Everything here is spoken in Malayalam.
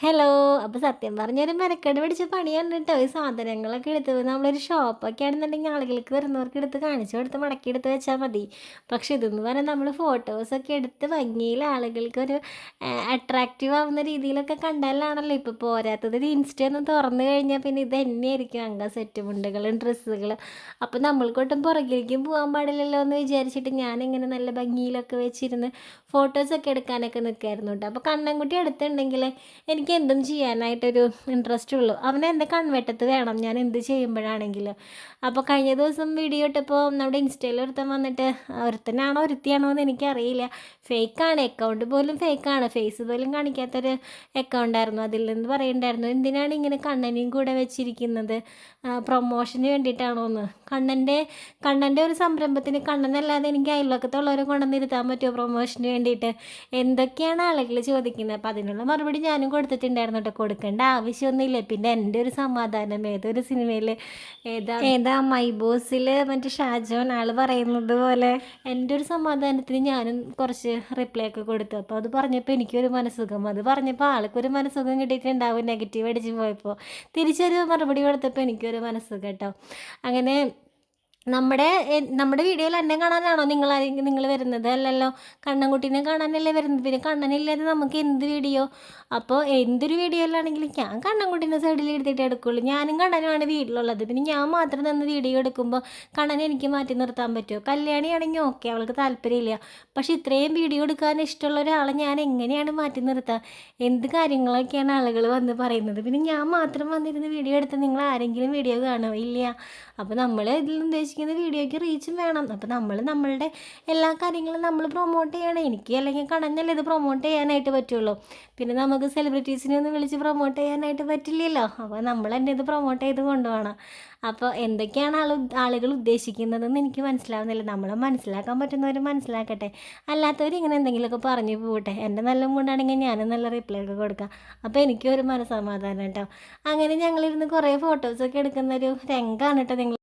Hello! അപ്പോൾ സത്യം പറഞ്ഞൊരു മെനക്കേട് പിടിച്ച പണിയാണ് കേട്ടോ. ഈ സാധനങ്ങളൊക്കെ എടുത്ത് നമ്മളൊരു ഷോപ്പൊക്കെ ആണെന്നുണ്ടെങ്കിൽ ആളുകൾക്ക് വരുന്നവർക്ക് എടുത്ത് കാണിച്ചു കൊടുത്ത് മടക്കി എടുത്ത് വെച്ചാൽ മതി. പക്ഷെ ഇതെന്ന് പറഞ്ഞാൽ നമ്മൾ ഫോട്ടോസൊക്കെ എടുത്ത് ഭംഗിയിൽ ആളുകൾക്ക് ഒരു അട്രാക്റ്റീവ് ആവുന്ന രീതിയിലൊക്കെ കണ്ടാലാണല്ലോ. ഇപ്പോൾ പോരാത്തത് ഒരു ഇൻസ്റ്റ ഒന്ന് തുറന്നു കഴിഞ്ഞാൽ പിന്നെ ഇത് തന്നെയായിരിക്കും. അംഗ സെറ്റ് മുണ്ടുകളും ഡ്രസ്സുകളും അപ്പോൾ നമ്മൾക്കൊട്ടും പുറകിലേക്കും പോകാൻ പാടില്ലല്ലോ എന്ന് വിചാരിച്ചിട്ട് ഞാനിങ്ങനെ നല്ല ഭംഗിയിലൊക്കെ വെച്ചിരുന്ന് ഫോട്ടോസൊക്കെ എടുക്കാനൊക്കെ നിൽക്കായിരുന്നു കേട്ടോ. അപ്പോൾ കണ്ണൻകുട്ടി എടുത്തിട്ടുണ്ടെങ്കിൽ എനിക്ക് എന്തും ചെയ്യാനായിട്ടൊരു ഇൻട്രസ്റ്റ് ഉള്ളൂ. അവനെ എന്റെ കൺവെട്ടത്ത് വേണം. ഞാൻ എന്ത് ചെയ്യുമ്പോഴാണെങ്കിലും. അപ്പോൾ കഴിഞ്ഞ ദിവസം വീഡിയോ ഇട്ടപ്പോൾ നമ്മുടെ ഇൻസ്റ്റയിൽ ഒരുത്തൻ വന്നിട്ട് ഒരുത്തനാണോ ഒരുത്തിയാണോ എന്ന് എനിക്കറിയില്ല. ഫേക്കാണ് അക്കൗണ്ട് പോലും ഫേക്കാണ് ഫേസ് പോലും കാണിക്കാത്തൊരു അക്കൗണ്ടായിരുന്നു അതിൽ നിന്ന് പറയുന്നുണ്ടായിരുന്നു എന്തിനാണ് ഇങ്ങനെ കണ്ണനെയും കൂടെ വെച്ചിരിക്കുന്നത്? പ്രൊമോഷന് വേണ്ടിയിട്ടാണോ എന്ന്. കണ്ണന്റെ കണ്ണന്റെ ഒരു സംരംഭത്തിന് കണ്ണനല്ലാതെ എനിക്ക് അയൽവക്കത്തുള്ളവരെ കൊണ്ടുവന്നിരുത്താൻ പറ്റുമോ പ്രൊമോഷന് വേണ്ടിയിട്ട്? എന്തൊക്കെയാണ് ആളുകൾ ചോദിക്കുന്നത്? അപ്പോൾ അതിനുള്ള മറുപടി ഞാനും കൊടുത്തിട്ടുണ്ടായിരുന്നു കേട്ടോ. കൊടുക്കേണ്ട ആവശ്യമൊന്നുമില്ല പിന്നെ എന്റെ ഒരു സമാധാനം ഏതൊരു സിനിമയിൽ ഏതാ ഏതാ മൈ ബോസിൽ മറ്റേ ഷാജോൻ ആൾ പറയുന്നത് പോലെ? എന്റെ ഒരു സമാധാനത്തിന് ഞാനും കുറച്ച് റിപ്ലൈ ഒക്കെ കൊടുത്തു. അപ്പോൾ അത് പറഞ്ഞപ്പോൾ എനിക്കൊരു മനസ്സുഖം. അത് പറഞ്ഞപ്പോൾ ആൾക്കൊരു മനസ്സുഖം കിട്ടിയിട്ടുണ്ടാവും നെഗറ്റീവ് അടിച്ച് പോയപ്പോൾ തിരിച്ചൊരു മറുപടി കൊടുത്തപ്പോൾ എനിക്കൊരു മനസ്സുഖം കേട്ടോ അങ്ങനെ നമ്മുടെ നമ്മുടെ വീഡിയോയിൽ എന്നെ കാണാനാണോ നിങ്ങൾ നിങ്ങൾ വരുന്നത്? അല്ലല്ലോ കണ്ണൻകുട്ടീനെ കാണാനല്ലേ വരുന്നത്? പിന്നെ കണ്ണനില്ലാതെ നമുക്ക് എന്ത് വീഡിയോ? അപ്പോൾ എന്തൊരു വീഡിയോയിലാണെങ്കിലും ഞാൻ കണ്ണൻകുട്ടീനെ സൈഡിൽ എടുത്തിട്ട് എടുക്കുള്ളൂ. ഞാനും കണ്ണനുമാണ് വീട്ടിലുള്ളത്. പിന്നെ ഞാൻ മാത്രം നിന്ന് വീഡിയോ എടുക്കുമ്പോൾ കണ്ണനെ എനിക്ക് മാറ്റി നിർത്താൻ പറ്റുമോ? കല്യാണിയാണെങ്കിൽ ഓക്കെ അവൾക്ക് താല്പര്യമില്ല. പക്ഷെ ഇത്രയും വീഡിയോ എടുക്കാൻ ഇഷ്ടമുള്ള ഒരാളെ ഞാൻ എങ്ങനെയാണ് മാറ്റി നിർത്താൻ എന്ത് കാര്യങ്ങളൊക്കെയാണ് ആളുകൾ വന്ന് പറയുന്നത്? പിന്നെ ഞാൻ മാത്രം വന്നിരുന്ന് വീഡിയോ എടുത്ത് നിങ്ങൾ ആരെങ്കിലും വീഡിയോ കാണുമോ ഇല്ല. അപ്പോൾ നമ്മൾ ഇതിൽ ഉദ്ദേശിക്കുന്ന വീഡിയോയ്ക്ക് റീച്ചും വേണം. അപ്പോൾ നമ്മൾ നമ്മളുടെ എല്ലാ കാര്യങ്ങളും നമ്മൾ പ്രൊമോട്ട് ചെയ്യണം. എനിക്ക് അല്ലെങ്കിൽ കടഞ്ഞല്ലേ ഇത് പ്രൊമോട്ട് ചെയ്യാനായിട്ട് പറ്റുള്ളൂ. പിന്നെ നമുക്ക് സെലിബ്രിറ്റീസിനെ ഒന്ന് വിളിച്ച് പ്രൊമോട്ട് ചെയ്യാനായിട്ട് പറ്റില്ലല്ലോ. അപ്പോൾ നമ്മൾ തന്നെ ഇത് പ്രൊമോട്ട് ചെയ്ത് കൊണ്ടുപോകണം. അപ്പോൾ എന്തൊക്കെയാണ് ആൾ ആളുകൾ ഉദ്ദേശിക്കുന്നതെന്ന് എനിക്ക് മനസ്സിലാവുന്നില്ല. നമ്മളെ മനസ്സിലാക്കാൻ പറ്റുന്നവർ മനസ്സിലാക്കട്ടെ. അല്ലാത്തവർ ഇങ്ങനെ എന്തെങ്കിലുമൊക്കെ പറഞ്ഞു പോകട്ടെ എന്റെ നല്ല മൂണ്ടാണെങ്കിൽ ഞാനും നല്ല റിപ്ലൈ ഒക്കെ കൊടുക്കാം. അപ്പോൾ എനിക്കൊരു മനസ്സമാധാനം കേട്ടോ അങ്ങനെ ഞങ്ങളിരുന്ന് കുറേ ഫോട്ടോസൊക്കെ എടുക്കുന്ന ഒരു രംഗമാണ് കേട്ടോ നിങ്ങൾ